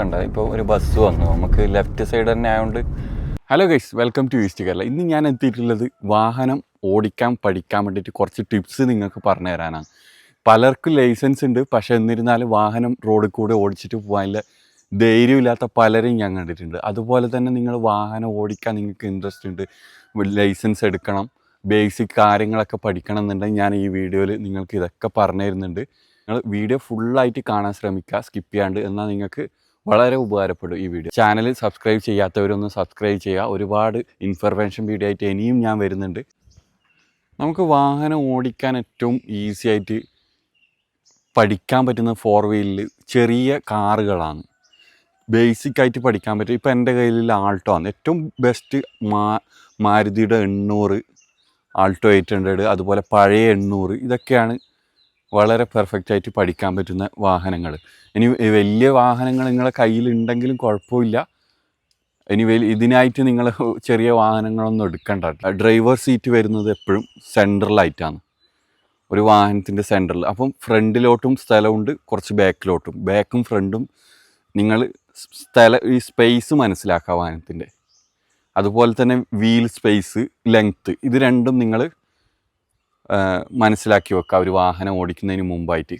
കണ്ട ഇപ്പോൾ ഒരു ബസ് വന്നു. നമുക്ക് ലെഫ്റ്റ് സൈഡ് തന്നെ ആയതുകൊണ്ട് hello guys welcome to east Kerala ഇന്ന് ഞാൻ എത്തിയിട്ടുള്ളത് വാഹനം ഓടിക്കാൻ പഠിക്കാൻ വേണ്ടിയിട്ട് കുറച്ച് ടിപ്സ് നിങ്ങൾക്ക് പറഞ്ഞു തരാനാണ് പലർക്കും ലൈസൻസ് ഉണ്ട് പക്ഷേ എന്നിരുന്നാലും വാഹനം റോഡിൽ കൂടെ ഓടിച്ചിട്ട് പോകാനുള്ള ധൈര്യമില്ലാത്ത പലരെയും ഞാൻ കണ്ടിട്ടുണ്ട്. അതുപോലെ തന്നെ നിങ്ങൾ വാഹനം ഓടിക്കാൻ നിങ്ങൾക്ക് ഇൻട്രസ്റ്റ് ഉണ്ട് ലൈസൻസ് എടുക്കണം ബേസിക് കാര്യങ്ങളൊക്കെ പഠിക്കണം എന്നുണ്ടെങ്കിൽ ഞാൻ ഈ വീഡിയോയിൽ നിങ്ങൾക്ക് ഇതൊക്കെ പറഞ്ഞു തരുന്നുണ്ട്. നിങ്ങൾ വീഡിയോ ഫുള്ളായിട്ട് കാണാൻ ശ്രമിക്കുക സ്കിപ്പ് ചെയ്യാണ്ട്. എന്നാൽ നിങ്ങൾക്ക് വളരെ ഉപകാരപ്പെടും ഈ വീഡിയോ ചാനൽ സബ്സ്ക്രൈബ് ചെയ്യാത്തവരൊന്ന് സബ്സ്ക്രൈബ് ചെയ്യുക. ഒരുപാട് ഇൻഫർമേഷൻ വീഡിയോ ആയിട്ട് ഇനിയും ഞാൻ വരുന്നുണ്ട്. നമുക്ക് വാഹനം ഓടിക്കാൻ ഏറ്റവും ഈസി ആയിട്ട് പഠിക്കാൻ പറ്റുന്ന ഫോർ വീലിൽ ചെറിയ കാറുകളാണ്. ബേസിക് ആയിട്ട് പഠിക്കാൻ പറ്റും. ഇപ്പോൾ എന്റെ കയ്യിൽ ആൾട്ടോ ആണ്. ഏറ്റവും ബെസ്റ്റ് മാ മാരുതിയുടെ എണ്ണൂറ് ആൾട്ടോ എയ്റ്റ് ഹൺഡ്രഡ് അതുപോലെ പഴയ എണ്ണൂറ് ഇതൊക്കെയാണ് വളരെ പെർഫെക്റ്റ് ആയിട്ട് പഠിക്കാൻ പറ്റുന്ന വാഹനങ്ങൾ ഇനി വലിയ വാഹനങ്ങൾ നിങ്ങളെ കയ്യിലുണ്ടെങ്കിലും കുഴപ്പമില്ല. ഇനി ഇതിനായിട്ട് നിങ്ങൾ ചെറിയ വാഹനങ്ങളൊന്നും എടുക്കണ്ട ഡ്രൈവർ സീറ്റ് വരുന്നത് എപ്പോഴും സെൻട്രലായിട്ടാണ് ഒരു വാഹനത്തിന്റെ സെന്ററിൽ അപ്പം ഫ്രണ്ടിലോട്ടും സ്ഥലമുണ്ട് കുറച്ച് ബാക്കിലോട്ടും ബാക്കും ഫ്രണ്ടും നിങ്ങൾ സ്ഥല ഈ സ്പേസ് മനസ്സിലാക്കുക വാഹനത്തിന്റെ അതുപോലെ തന്നെ വീൽ സ്പേസ് ലെങ്ത്ത് ഇത് രണ്ടും നിങ്ങൾ മനസ്സിലാക്കി വെക്കുക ഒരു വാഹനം ഓടിക്കുന്നതിന് മുമ്പായിട്ട്.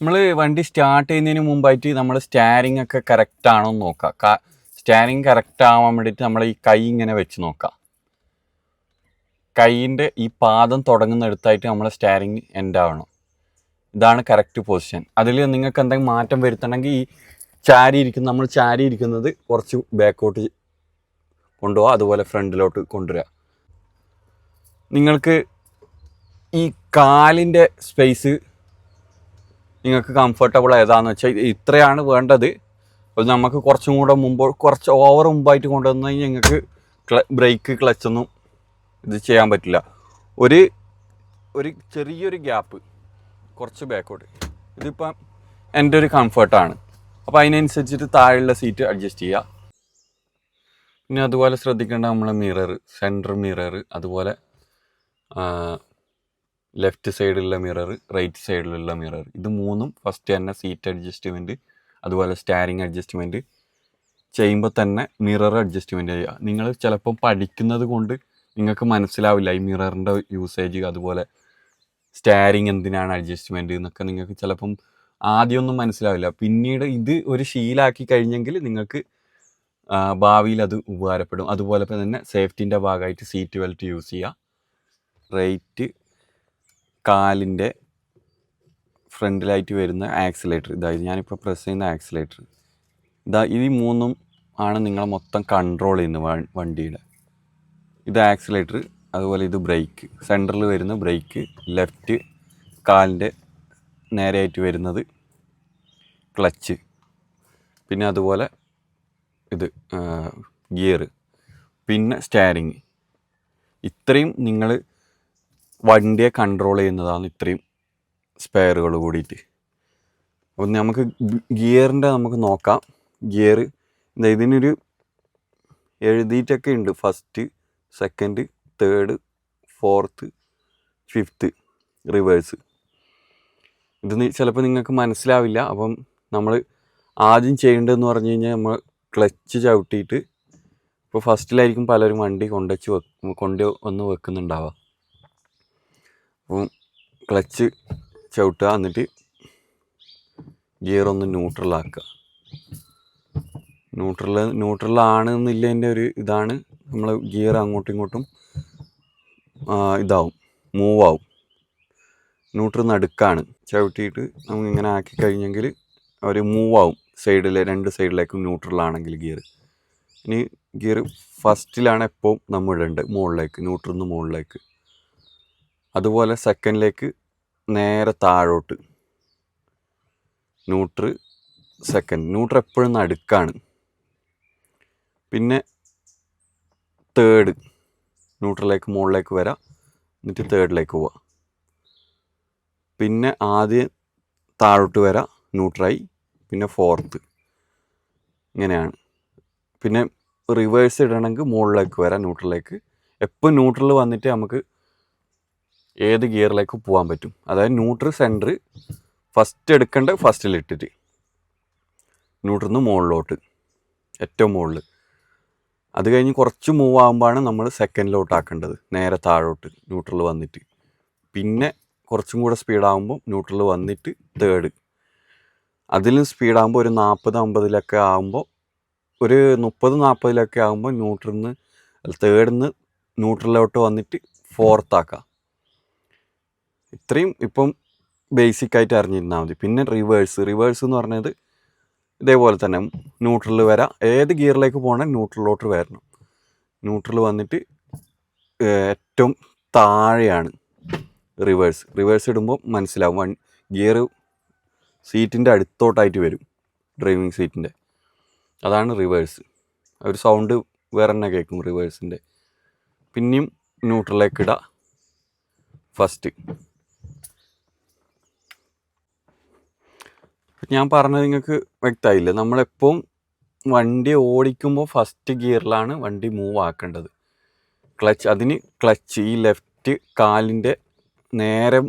നമ്മൾ വണ്ടി സ്റ്റാർട്ട് ചെയ്യുന്നതിന് മുമ്പായിട്ട് നമ്മൾ സ്റ്റാരിങ് ഒക്കെ കറക്റ്റ് ആണോ എന്ന് നോക്കുക സ്റ്റാരിങ് കറക്റ്റ് ആവാൻ വേണ്ടിയിട്ട് നമ്മൾ ഈ കൈ ഇങ്ങനെ വെച്ച് നോക്കാം. കൈയിന്റെ ഈ പാദം തുടങ്ങുന്ന തുടങ്ങുന്നിടത്തായിട്ട് നമ്മൾ സ്റ്റാരിങ് എൻഡ് ആവണം. ഇതാണ് കറക്റ്റ് പൊസിഷൻ അതിൽ നിങ്ങൾക്ക് എന്തെങ്കിലും മാറ്റം വരുത്തണമെങ്കിൽ ഈ ചാരി ഇരിക്കുന്ന നമ്മൾ ചാരി ഇരിക്കുന്നത് കുറച്ച് ബാക്കോട്ട് കൊണ്ടുപോകുക അതുപോലെ ഫ്രണ്ടിലോട്ട് കൊണ്ടുവരിക നിങ്ങൾക്ക് ഈ കാലിന്റെ സ്പേസ് നിങ്ങൾക്ക് കംഫർട്ടബിൾ ഏതാണെന്ന് വെച്ചാൽ ഇത്രയാണ് വേണ്ടത്. അപ്പോൾ നമുക്ക് കുറച്ചും കൂടെ മുമ്പ് കുറച്ച് ഓവർ മുമ്പായിട്ട് കൊണ്ടുവന്നു കഴിഞ്ഞാൽ നിങ്ങൾക്ക് ക്ല ബ്രേക്ക് ക്ലച്ചൊന്നും ഇത് ചെയ്യാൻ പറ്റില്ല. ഒരു ഒരു ചെറിയൊരു ഗ്യാപ്പ് കുറച്ച് ബാക്കോട്ട് ഇതിപ്പം എന്റെ ഒരു കംഫർട്ടാണ് അപ്പോൾ അതിനനുസരിച്ചിട്ട് താഴെയുള്ള സീറ്റ് അഡ്ജസ്റ്റ് ചെയ്യുക പിന്നെ അതുപോലെ ശ്രദ്ധിക്കേണ്ട നമ്മളെ മിറർ സെന്റർ മിറർ അതുപോലെ ലെഫ്റ്റ് സൈഡിലുള്ള മിറർ റൈറ്റ് സൈഡിലുള്ള മിറർ. ഇത് മൂന്നും ഫസ്റ്റ് തന്നെ സീറ്റ് അഡ്ജസ്റ്റ്മെന്റ് അതുപോലെ സ്റ്റാരിങ് അഡ്ജസ്റ്റ്മെന്റ് ചെയ്യുമ്പോൾ തന്നെ മിറർ അഡ്ജസ്റ്റ്മെന്റ് ചെയ്യുക. നിങ്ങൾ ചിലപ്പം പഠിക്കുന്നത് കൊണ്ട് നിങ്ങൾക്ക് മനസ്സിലാവില്ല ഈ മിററിന്റെ യൂസേജ് അതുപോലെ സ്റ്റാരിങ് എന്തിനാണ് അഡ്ജസ്റ്റ്മെന്റ് എന്നൊക്കെ നിങ്ങൾക്ക് ചിലപ്പം ആദ്യമൊന്നും മനസ്സിലാവില്ല. പിന്നീട് ഇത് ഒരു ശീലാക്കി കഴിഞ്ഞെങ്കിൽ നിങ്ങൾക്ക് ഭാവിയിൽ അത് ഉപകാരപ്പെടും. അതുപോലെ തന്നെ സേഫ്റ്റിന്റെ ഭാഗമായിട്ട് സീറ്റ് ബെൽറ്റ് യൂസ് ചെയ്യുക. റൈറ്റ് കാലിന്റെ ഫ്രണ്ടിലായിട്ട് വരുന്ന ആക്സിലേറ്റർ. ഇതായത് ഞാനിപ്പോൾ പ്രസ് ചെയ്യുന്ന ആക്സിലേറ്റർ. ഇതാ ഈ മൂന്നും ആണ് നിങ്ങളെ മൊത്തം കൺട്രോൾ ചെയ്യുന്നത് വണ്ടിയുടെ. ഇത് ആക്സിലേറ്റർ അതുപോലെ ഇത് ബ്രേക്ക് സെന്ററിൽ വരുന്ന ബ്രേക്ക് ലെഫ്റ്റ് കാലിന്റെ നേരെയായിട്ട് വരുന്നത് ക്ലച്ച് പിന്നെ അതുപോലെ ഇത് ഗിയർ പിന്നെ സ്റ്റാരിങ് ഇത്രയും നിങ്ങൾ വണ്ടിയെ കൺട്രോൾ ചെയ്യുന്നതാണ് ഇത്രയും സ്പെയറുകൾ കൂടിയിട്ട്. അപ്പം നമുക്ക് ഗിയറിന്റെ നമുക്ക് നോക്കാം. ഗിയർ ഇതിനൊരു എഴുതിയിട്ടൊക്കെ ഉണ്ട്. First second third fourth fifth reverse ഇത് ചിലപ്പോൾ നിങ്ങൾക്ക് മനസ്സിലാവില്ല. അപ്പം നമ്മൾ ആദ്യം ചെയ്യേണ്ടതെന്ന് പറഞ്ഞു കഴിഞ്ഞാൽ നമ്മൾ ക്ലച്ച് ചവിട്ടിയിട്ട് ഇപ്പോൾ ഫസ്റ്റിലായിരിക്കും പലരും വണ്ടി കൊണ്ടുവച്ച് കൊണ്ട് ഒന്ന് വെക്കുന്നുണ്ടാവുക. അപ്പം ക്ലച്ച് ചവിട്ടുക എന്നിട്ട് ഗിയർ ഒന്ന് ന്യൂട്രലാക്കുക. ന്യൂട്രൽ ന്യൂട്രലാണ് എന്നില്ലതിന്റെ ഒരു ഇതാണ്. നമ്മൾ ഗിയർ അങ്ങോട്ടും ഇങ്ങോട്ടും ഇതാവും മൂവ് ആവും ന്യൂട്രൽ നടുക്കാണ്. ചവിട്ടിയിട്ട് നമുക്ക് ഇങ്ങനെ ആക്കി കഴിഞ്ഞെങ്കിൽ അവർ മൂവ് ആവും സൈഡിലെ രണ്ട് സൈഡിലേക്കും ന്യൂട്രലാണെങ്കിൽ ഗിയർ. ഇനി ഗിയർ ഫസ്റ്റിലാണ് എപ്പോൾ നമ്മൾ ഇടേണ്ടത് മുകളിലേക്ക് ന്യൂട്രൽ നിന്ന് മുകളിലേക്ക്. അതുപോലെ സെക്കൻഡിലേക്ക് നേരെ താഴോട്ട്. ന്യൂട്ര് സെക്കൻഡ് ന്യൂട്ര് എപ്പോഴും നടുക്കാണ്. പിന്നെ തേർഡ് ന്യൂട്രലേക്ക് മുകളിലേക്ക് വരാം. എന്നിട്ട് തേർഡിലേക്ക് പോവാം. പിന്നെ ആദ്യം താഴോട്ട് വരാം. ന്യൂട്രായി പിന്നെ ഫോർത്ത് ഇങ്ങനെയാണ്. പിന്നെ റിവേഴ്സ് ഇടണമെങ്കിൽ മുകളിലേക്ക് വരാം. ന്യൂട്രലേക്ക് എപ്പോൾ ന്യൂട്രൽ വന്നിട്ട് നമുക്ക് ഏത് ഗിയറിലേക്ക് പോകാൻ പറ്റും. അതായത് ന്യൂട്രൽ സെന്റർ ഫസ്റ്റ് എടുക്കേണ്ട ഫസ്റ്റിൽ ഇട്ടിട്ട്. ന്യൂട്രലിൽ മുകളിലോട്ട്. ഏറ്റവും മുകളിൽ. അത് കഴിഞ്ഞ് കുറച്ച് മൂവ് ആകുമ്പോഴാണ് നമ്മൾ സെക്കൻഡിലോട്ട് ആക്കേണ്ടത്. നേരെ താഴോട്ട് ന്യൂട്രൽ വന്നിട്ട്. പിന്നെ കുറച്ചും കൂടെ സ്പീഡാകുമ്പോൾ ന്യൂട്രൽ വന്നിട്ട് തേർഡ് അതിലും സ്പീഡാകുമ്പോൾ ഒരു നാൽപ്പത് അമ്പതിലൊക്കെ ആകുമ്പോൾ ഒരു മുപ്പത് നാൽപ്പതിലൊക്കെ ആകുമ്പോൾ ന്യൂട്രിന്ന് തേർഡിൽ നിന്ന് ന്യൂട്രലിലോട്ട് വന്നിട്ട് ഫോർത്ത് ഇത്രയും ഇപ്പം ബേസിക് ആയിട്ട് അറിഞ്ഞിരുന്നാൽ മതി. പിന്നെ റിവേഴ്സ് റിവേഴ്സ് എന്ന് പറഞ്ഞത് ഇതേപോലെ തന്നെ ന്യൂട്രൽ വരാം. ഏത് ഗിയറിലേക്ക് പോകണം ന്യൂട്രലിലോട്ട് വരണം. ന്യൂട്രൽ വന്നിട്ട് ഏറ്റവും താഴെയാണ് റിവേഴ്സ് റിവേഴ്സ് ഇടുമ്പോൾ മനസ്സിലാവും. വൺ ഗിയർ സീറ്റിന്റെ അടുത്തോട്ടായിട്ട് വരും ഡ്രൈവിംഗ് സീറ്റിന്റെ അതാണ് റിവേഴ്സ് ഒരു സൗണ്ട് വേറെ തന്നെ കേൾക്കും റിവേഴ്സിന്റെ പിന്നെയും ന്യൂട്രലിലേക്ക് ഇടുക ഫസ്റ്റ് ഞാൻ പറഞ്ഞത് നിങ്ങൾക്ക് വ്യക്തമായില്ല? നമ്മളെപ്പം വണ്ടി ഓടിക്കുമ്പോൾ ഫസ്റ്റ് ഗിയറിലാണ് വണ്ടി മൂവ് ആക്കേണ്ടത്. ക്ലച്ച് അതിന് ക്ലച്ച് ഈ ലെഫ്റ്റ് കാലിന്റെ നേരെ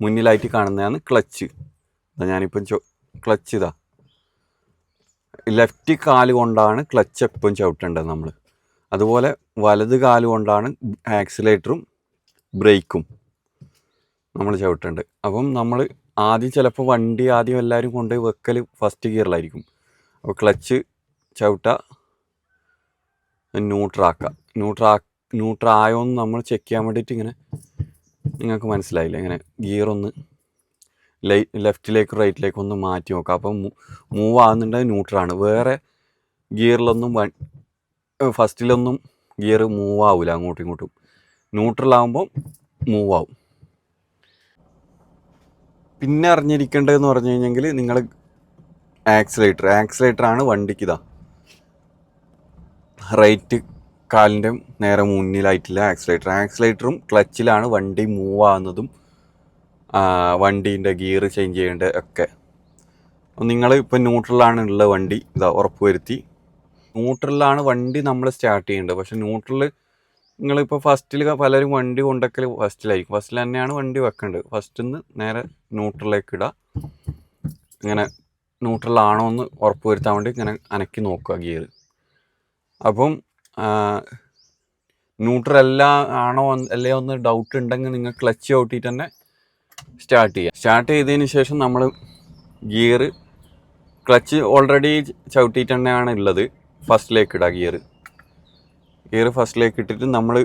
മുന്നിലായിട്ട് കാണുന്നതാണ് ക്ലച്ച് ഞാനിപ്പം ചോ ക്ലച്ച് ഇതാ. ലെഫ്റ്റ് കാൽ കൊണ്ടാണ് ക്ലച്ച് എപ്പം ചവിട്ടേണ്ടത് നമ്മൾ അതുപോലെ വലത് കാൽ കൊണ്ടാണ് ആക്സിലേറ്ററും ബ്രേക്കും നമ്മൾ ചവിട്ടേണ്ടത്. അപ്പം നമ്മൾ ആദ്യം ചിലപ്പോൾ വണ്ടി ആദ്യം എല്ലാവരും കൊണ്ടുപോയി വെക്കൽ ഫസ്റ്റ് ഗിയറിലായിരിക്കും അപ്പോൾ ക്ലച്ച് ചവിട്ട ന്യൂട്രാക്ക ന്യൂട്രാ ന്യൂട്രായോ എന്ന് നമ്മൾ ചെക്ക് ചെയ്യാൻ വേണ്ടിയിട്ട് ഇങ്ങനെ നിങ്ങൾക്ക് മനസ്സിലായില്ല? ഇങ്ങനെ ഗിയർ ഒന്ന് ലൈ ലെഫ്റ്റിലേക്കും റൈറ്റിലേക്കും ഒന്ന് മാറ്റി നോക്കുക അപ്പം മൂവ് ആകുന്നുണ്ടെങ്കിൽ ന്യൂട്രാണ് വേറെ ഗിയറിലൊന്നും ഫസ്റ്റിലൊന്നും ഗിയർ മൂവ് ആവില്ല അങ്ങോട്ടും ഇങ്ങോട്ടും. ന്യൂട്രലാകുമ്പം മൂവ് ആവും. പിന്നെ അറിഞ്ഞിരിക്കേണ്ടതെന്ന് പറഞ്ഞു കഴിഞ്ഞെങ്കിൽ നിങ്ങൾ ആക്സിലേറ്റർ. ആക്സിലേറ്റർ ആണ് വണ്ടിക്ക് ഇതാ. റൈറ്റ് കാലിന്റെ നേരെ മുന്നിലായിട്ടില്ല ആക്സിലേറ്റർ. ആക്സിലേറ്ററും ക്ലച്ചിലാണ് വണ്ടി മൂവ് ആകുന്നതും വണ്ടീന്റെ ഗിയർ ചേഞ്ച് ചെയ്യേണ്ട ഒക്കെ. നിങ്ങൾ ഇപ്പം ന്യൂട്രലാണ് ഉള്ള വണ്ടി ഇതാ ഉറപ്പുവരുത്തി ന്യൂട്രലിലാണ് വണ്ടി നമ്മൾ സ്റ്റാർട്ട് ചെയ്യേണ്ടത്. പക്ഷെ ന്യൂട്രൽ നിങ്ങളിപ്പോൾ ഫസ്റ്റിൽ പലരും വണ്ടി കൊണ്ടക്കൽ ഫസ്റ്റിലായിരിക്കും ഫസ്റ്റിൽ തന്നെയാണ് വണ്ടി വെക്കേണ്ടത്. ഫസ്റ്റിൽ നിന്ന് നേരെ ന്യൂട്രലിലേക്ക് ഇടുക ഇങ്ങനെ ന്യൂട്രലാണോ എന്ന് ഉറപ്പ് വരുത്താൻ വേണ്ടി ഇങ്ങനെ അനക്കി നോക്കുക ഗിയർ അപ്പം ന്യൂട്രൽ എല്ലാ ആണോ എന്ന് ഒന്ന് ഡൗട്ട് ഉണ്ടെങ്കിൽ നിങ്ങൾ ക്ലച്ച് ഔട്ടിട്ട് തന്നെ സ്റ്റാർട്ട് ചെയ്യുക. സ്റ്റാർട്ട് ചെയ്തതിന് ശേഷം നമ്മൾ ഗിയർ ക്ലച്ച് ഓൾറെഡി ചവിട്ടിയിട്ട് തന്നെയാണ് ഉള്ളത്. ഫസ്റ്റിലേക്ക് ഇടുക ഗിയർ ഗിയർ ഫസ്റ്റിലേക്ക് ഇട്ടിട്ട് നമ്മൾ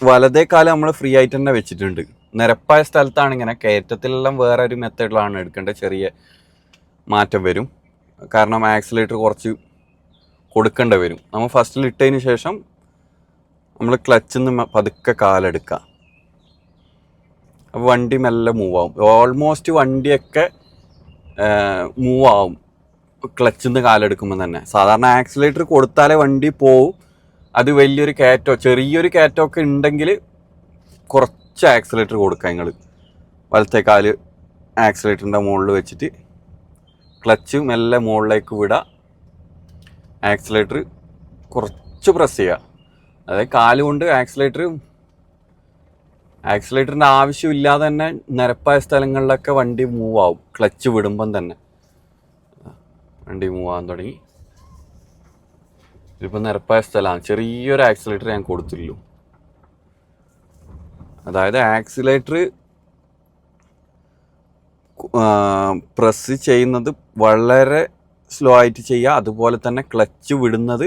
വലതേ കാലം നമ്മൾ ഫ്രീ ആയിട്ട് തന്നെ വെച്ചിട്ടുണ്ട്. നിരപ്പായ സ്ഥലത്താണ് ഇങ്ങനെ. കയറ്റത്തിലെല്ലാം വേറെ ഒരു മെത്തേഡിലാണ് എടുക്കേണ്ടത്. ചെറിയ മാറ്റം വരും. കാരണം ആക്സിലേറ്റർ കുറച്ച് കൊടുക്കേണ്ടി വരും. നമ്മൾ ഫസ്റ്റിൽ ഇട്ടതിന് ശേഷം നമ്മൾ ക്ലച്ചിൽ നിന്ന് പതുക്കെ കാലെടുക്കുക. അപ്പോൾ വണ്ടി മെല്ലെ മൂവ് ആവും. ഓൾമോസ്റ്റ് വണ്ടിയൊക്കെ മൂവ് ആവും. ക്ലച്ചിൽ നിന്ന് കാലെടുക്കുമ്പോൾ തന്നെ. സാധാരണ ആക്സിലേറ്റർ കൊടുത്താലേ വണ്ടി പോവും. അത് വലിയൊരു കാറ്റോ ചെറിയൊരു കാറ്റോ ഒക്കെ ഉണ്ടെങ്കിൽ കുറച്ച് ആക്സിലേറ്റർ കൊടുക്കുക നിങ്ങൾ വലത്തെ കാൽ ആക്സിലേറ്ററിന്റെ മുകളിൽ വെച്ചിട്ട് ക്ലച്ച് മെല്ലെ മുകളിലേക്ക് വിടുക ആക്സിലേറ്റർ കുറച്ച് പ്രസ് ചെയ്യുക അതായത് കാൽ കൊണ്ട് ആക്സിലേറ്റർ ആക്സിലേറ്ററിന്റെ ആവശ്യമില്ലാതെ തന്നെ നിരപ്പായ സ്ഥലങ്ങളിലൊക്കെ വണ്ടി മൂവ് ആവും. ക്ലച്ച് വിടുമ്പം തന്നെ. വണ്ടി മൂവ് ആവാൻ തുടങ്ങി. ഇതിപ്പോൾ നിരപ്പായ സ്ഥലമാണ്. ചെറിയൊരു ആക്സിലേറ്റർ ഞാൻ കൊടുത്തില്ലു. അതായത് ആക്സിലേറ്റർ പ്രസ് ചെയ്യുന്നത് വളരെ സ്ലോ ആയിട്ട് ചെയ്യുക. അതുപോലെ തന്നെ ക്ലച്ച് വിടുന്നത്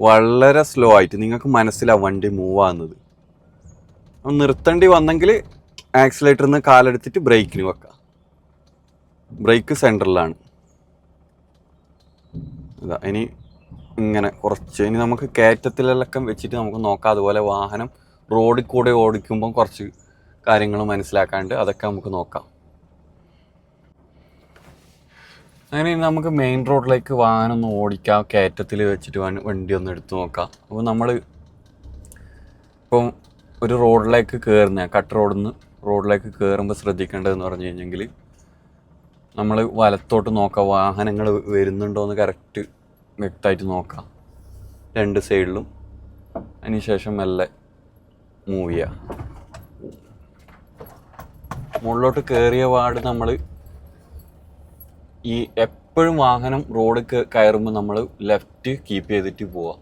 വളരെ സ്ലോ ആയിട്ട്. നിങ്ങൾക്ക് മനസ്സിലാവും വണ്ടി മൂവ് ആകുന്നത് നിർത്തേണ്ടി വന്നെങ്കിൽ ആക്സിലേറ്ററിൽ നിന്ന് കാലെടുത്തിട്ട് ബ്രേക്കിന് വെക്കുക ബ്രേക്ക് സെന്ററിലാണ് ഇതാ ഇനി ഇങ്ങനെ കുറച്ച്. ഇനി നമുക്ക് കയറ്റത്തിലെല്ലാം വെച്ചിട്ട് നമുക്ക് നോക്കാം. അതുപോലെ വാഹനം റോഡിൽ കൂടെ ഓടിക്കുമ്പോൾ കുറച്ച് കാര്യങ്ങൾ മനസ്സിലാക്കാണ്ട് അതൊക്കെ നമുക്ക് നോക്കാം. അങ്ങനെ ഇനി നമുക്ക് മെയിൻ റോഡിലേക്ക് വാഹനം ഒന്ന് ഓടിക്കാം. കയറ്റത്തിൽ വെച്ചിട്ട് വണ്ടി ഒന്ന് എടുത്തു നോക്കാം. അപ്പോൾ നമ്മൾ ഇപ്പം ഒരു റോഡിലേക്ക് കയറുന്ന കട്ട് റോഡിൽ നിന്ന് റോഡിലേക്ക് കയറുമ്പോൾ ശ്രദ്ധിക്കേണ്ടതെന്ന് പറഞ്ഞു കഴിഞ്ഞെങ്കിൽ നമ്മൾ വലത്തോട്ട് നോക്കാം. വാഹനങ്ങൾ വരുന്നുണ്ടോ എന്ന് കറക്റ്റ് വ്യക്തമായിട്ട് നോക്കാം. രണ്ട് സൈഡിലും. അതിനുശേഷം മെല്ലെ മൂവ് ചെയ്യുക മുകളിലോട്ട് കയറിയ പാട് നമ്മൾ ഈ എപ്പോഴും വാഹനം റോഡ് കയറുമ്പോൾ നമ്മൾ ലെഫ്റ്റ് കീപ്പ് ചെയ്തിട്ട് പോവാം.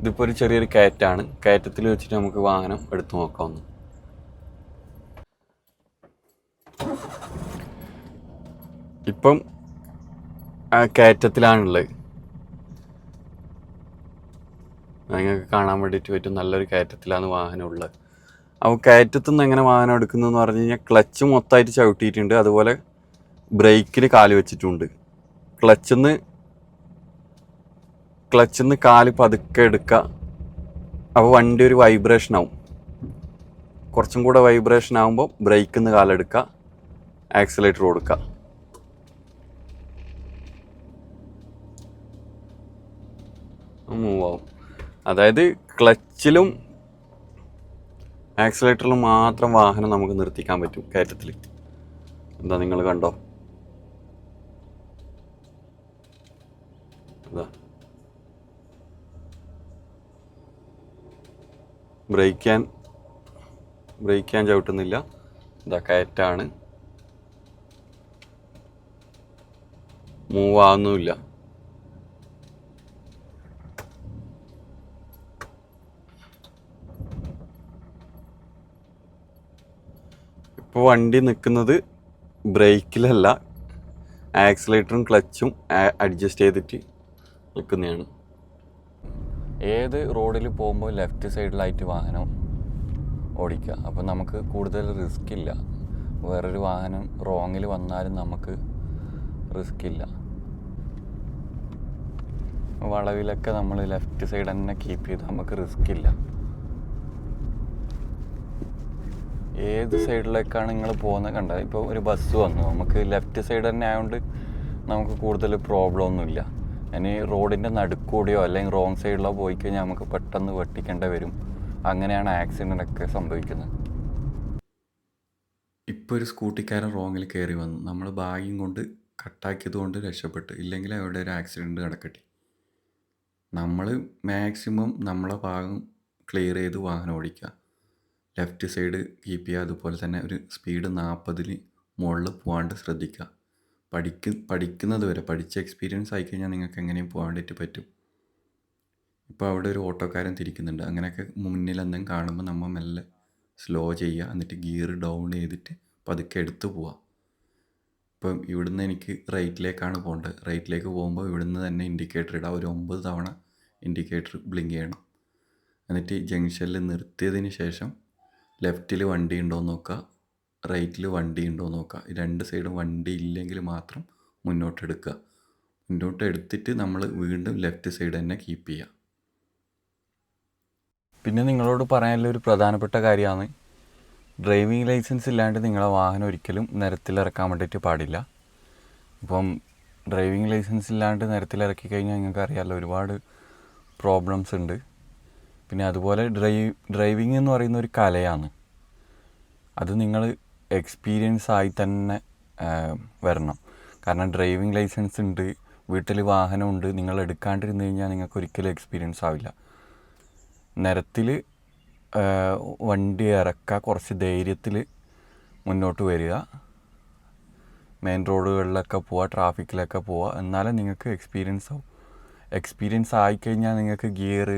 ഇതിപ്പോൾ ഒരു ചെറിയൊരു കയറ്റാണ്. കയറ്റത്തിൽ വെച്ചിട്ട് നമുക്ക് വാഹനം എടുത്തു നോക്കാവുന്നു. ഇപ്പം കയറ്റത്തിലാണുള്ളത്. നിങ്ങൾക്ക് കാണാൻ വേണ്ടിയിട്ട് പറ്റും നല്ലൊരു കയറ്റത്തിലാണ് വാഹനം ഉള്ളത് അപ്പോൾ കയറ്റത്തു നിന്ന് എങ്ങനെ വാഹനം എടുക്കുന്നതെന്ന് പറഞ്ഞു കഴിഞ്ഞാൽ ക്ലച്ച് മൊത്തമായിട്ട് ചവിട്ടിയിട്ടുണ്ട്. അതുപോലെ ബ്രേക്കിൽ കാൽ വെച്ചിട്ടുണ്ട്. ക്ലച്ചിൽ നിന്ന് ക്ലച്ചിൽ നിന്ന് കാൽ പതുക്കെ എടുക്കുക. അപ്പോൾ വണ്ടി ഒരു വൈബ്രേഷൻ ആവും. കുറച്ചും കൂടെ വൈബ്രേഷൻ ആകുമ്പോൾ ബ്രേക്കിൽ നിന്ന് കാലെടുക്കുക. ആക്സിലേറ്റർ കൊടുക്കുക. മൂവ് ആവും. അതായത് ക്ലച്ചിലും ആക്സിലേറ്ററിലും മാത്രം വാഹനം നമുക്ക് നിർത്തിക്കാൻ പറ്റും കയറ്റത്തിൽ എന്താ നിങ്ങൾ കണ്ടോ? ഇതാ ബ്രേക്ക് ചെയ്യാൻ ബ്രേക്ക് ചെയ്യാൻ ചവിട്ടുന്നില്ല. ഇതാ കയറ്റാണ്. മൂവ് ആവുന്നുമില്ല ഇപ്പോൾ വണ്ടി നിൽക്കുന്നത് ബ്രേക്കിലല്ല ആക്സിലേറ്ററും ക്ലച്ചും അഡ്ജസ്റ്റ് ചെയ്തിട്ട് നിൽക്കുന്നതാണ്. ഏത് റോഡിൽ പോകുമ്പോൾ ലെഫ്റ്റ് സൈഡിലായിട്ട് വാഹനം ഓടിക്കുക? അപ്പോൾ നമുക്ക് കൂടുതൽ റിസ്ക് ഇല്ല. വേറൊരു വാഹനം റോങ്ങിൽ വന്നാലും നമുക്ക് റിസ്ക് ഇല്ല. വളവിലൊക്കെ നമ്മൾ ലെഫ്റ്റ് സൈഡ് തന്നെ കീപ്പ് ചെയ്ത് നമുക്ക് റിസ്ക് ഇല്ല. ഏത് സൈഡിലേക്കാണ് നിങ്ങൾ പോകുന്നത് കണ്ടത്? ഇപ്പോൾ ഒരു ബസ് വന്നു. നമുക്ക് ലെഫ്റ്റ് സൈഡ് തന്നെ ആയതുകൊണ്ട് നമുക്ക് കൂടുതൽ പ്രോബ്ലം ഒന്നുമില്ല. ഇനി റോഡിന്റെ നടുക്കൂടിയോ അല്ലെങ്കിൽ റോങ് സൈഡിലോ പോയി കഴിഞ്ഞാൽ നമുക്ക് പെട്ടെന്ന് വെട്ടിക്കേണ്ടി വരും. അങ്ങനെയാണ് ആക്സിഡന്റ് ഒക്കെ സംഭവിക്കുന്നത്. ഇപ്പോൾ ഒരു സ്കൂട്ടിക്കാരൻ റോങ്ങിൽ കയറി വന്നു. നമ്മൾ ഭാഗ്യം കൊണ്ട് കട്ടാക്കിയത് കൊണ്ട് രക്ഷപ്പെട്ടു. ഇല്ലെങ്കിൽ അവിടെ ഒരു ആക്സിഡന്റ് നടക്കട്ടെ. നമ്മൾ മാക്സിമം നമ്മളെ ഭാഗം ക്ലിയർ ചെയ്ത് വാഹനം ഓടിക്കുക. ലെഫ്റ്റ് സൈഡ് കീപ്പ് ചെയ്യുക. അതുപോലെ തന്നെ ഒരു സ്പീഡ് നാൽപ്പതിൽ മുകളിൽ പോകാണ്ട് ശ്രദ്ധിക്കുക. പഠിക്ക പഠിക്കുന്നത് വരെ പഠിച്ച എക്സ്പീരിയൻസ് ആയിക്കഴിഞ്ഞാൽ നിങ്ങൾക്ക് എങ്ങനെയും പോകാൻ വേണ്ടിയിട്ട് പറ്റും. ഇപ്പോൾ അവിടെ ഒരു ഓട്ടോക്കാരൻ തിരിക്കുന്നുണ്ട്. അങ്ങനെയൊക്കെ മുന്നിൽ എന്തെങ്കിലും കാണുമ്പോൾ നമ്മൾ മെല്ലെ സ്ലോ ചെയ്യുക. എന്നിട്ട് ഗിയർ ഡൗൺ ചെയ്തിട്ട് പതുക്കെ എടുത്ത് പോവാം ഇപ്പം ഇവിടുന്ന് എനിക്ക് റൈറ്റിലേക്കാണ് പോകേണ്ടത്. റൈറ്റിലേക്ക് പോകുമ്പോൾ ഇവിടുന്ന് തന്നെ ഇൻഡിക്കേറ്റർ ഇടാം ഒരു ഒമ്പത് തവണ ഇൻഡിക്കേറ്റർ ബ്ലിങ്ക് ചെയ്യണം. എന്നിട്ട് ജംഗ്ഷനിൽ നിർത്തിയതിന് ശേഷം ലെഫ്റ്റിൽ വണ്ടി ഉണ്ടോ എന്ന് നോക്കുക റൈറ്റിൽ വണ്ടി ഉണ്ടോ എന്ന് നോക്കുക രണ്ട് സൈഡും വണ്ടി ഇല്ലെങ്കിൽ മാത്രം മുന്നോട്ട് എടുക്കുക മുന്നോട്ട് എടുത്തിട്ട് നമ്മൾ വീണ്ടും ലെഫ്റ്റ് സൈഡ് തന്നെ കീപ്പ് ചെയ്യുക പിന്നെ നിങ്ങളോട് പറയാനുള്ള ഒരു പ്രധാനപ്പെട്ട കാര്യമാണ് ഡ്രൈവിംഗ് ലൈസൻസ് ഇല്ലാണ്ട് നിങ്ങളെ വാഹനം ഒരിക്കലും നിരത്തിലിറക്കാൻ വേണ്ടിയിട്ട് പാടില്ല. ഇപ്പം ഡ്രൈവിംഗ് ലൈസൻസ് ഇല്ലാണ്ട് നിരത്തിലിറക്കി കഴിഞ്ഞാൽ നിങ്ങൾക്ക് അറിയാമല്ലോ ഒരുപാട് പ്രോബ്ലംസ് ഉണ്ട്. പിന്നെ അതുപോലെ ഡ്രൈവ് ഡ്രൈവിംഗ് എന്ന് പറയുന്ന ഒരു കലയാണ്. അത് നിങ്ങൾ എക്സ്പീരിയൻസ് ആയി തന്നെ വരണം. കാരണം ഡ്രൈവിംഗ് ലൈസൻസ് ഉണ്ട് വീട്ടിൽ വാഹനമുണ്ട് നിങ്ങൾ എടുക്കാണ്ടിരുന്ന് കഴിഞ്ഞാൽ നിങ്ങൾക്ക് ഒരിക്കലും എക്സ്പീരിയൻസ് ആവില്ല. നിരത്തിൽ വണ്ടി ഇറക്കുക കുറച്ച് ധൈര്യത്തിൽ മുന്നോട്ട് വരിക. മെയിൻ റോഡുകളിലൊക്കെ പോവുക ട്രാഫിക്കിലൊക്കെ പോവുക എന്നാലേ നിങ്ങൾക്ക് എക്സ്പീരിയൻസ് ആവും. എക്സ്പീരിയൻസ് ആയിക്കഴിഞ്ഞാൽ നിങ്ങൾക്ക് ഗിയർ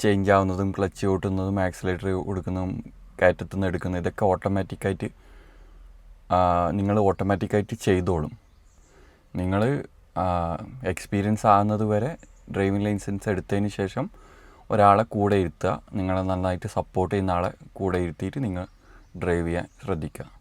ചേഞ്ച് ആവുന്നതും ക്ലച്ച് കൂട്ടുന്നതും ആക്സിലേറ്റർ കൊടുക്കുന്നതും കയറ്റത്തു നിന്ന് എടുക്കുന്നതും ഇതൊക്കെ ഓട്ടോമാറ്റിക്കായിട്ട് നിങ്ങൾ ഓട്ടോമാറ്റിക്കായിട്ട് ചെയ്തോളും. നിങ്ങൾ എക്സ്പീരിയൻസ് ആകുന്നത് വരെ ഡ്രൈവിംഗ് ലൈസൻസ് എടുത്തതിന് ശേഷം ഒരാളെ കൂടെ ഇരുത്തുക. നിങ്ങളെ നന്നായിട്ട് സപ്പോർട്ട് ചെയ്യുന്ന ആളെ കൂടെ ഇരുത്തിയിട്ട് നിങ്ങൾ ഡ്രൈവ് ചെയ്യാൻ ശ്രദ്ധിക്കുക.